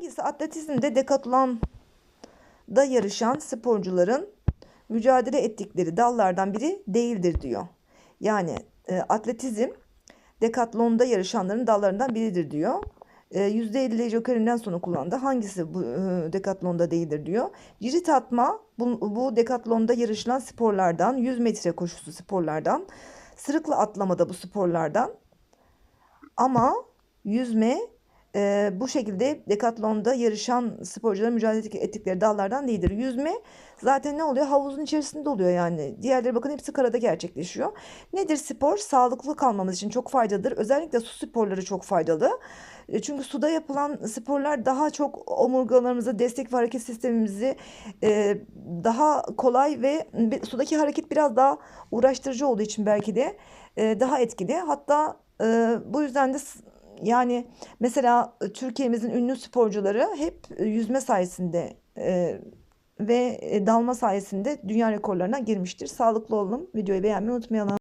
Hangisi atletizmde dekatlonda yarışan sporcuların mücadele ettikleri dallardan biri değildir diyor. Yani e, atletizm dekatlonda yarışanların dallarından biridir diyor. E, %50 jokerinden sonra kullandı. Hangisi bu e, dekatlonda değildir diyor. Cirit atma bu, bu dekatlonda yarışılan sporlardan, 100 metre koşusu sporlardan, sırıkla atlama da bu sporlardan. Ama yüzme e, bu şekilde dekatlonda yarışan sporcuların mücadele ettikleri dallardan değildir. Yüzme zaten ne oluyor? Havuzun içerisinde oluyor yani. Diğerleri bakın hepsi karada gerçekleşiyor. Nedir spor? Sağlıklı kalmamız için çok faydalıdır. Özellikle su sporları çok faydalı. E, Çünkü suda yapılan sporlar daha çok omurgalarımıza destek ve hareket sistemimizi e, daha kolay ve sudaki hareket biraz daha uğraştırıcı olduğu için belki de e, daha etkili. Hatta e, bu yüzden de yani mesela e, Türkiye'mizin ünlü sporcuları hep e, yüzme sayesinde e, ve e, dalma sayesinde dünya rekorlarına girmiştir. Sağlıklı olalım. Videoyu beğenmeyi unutmayalım.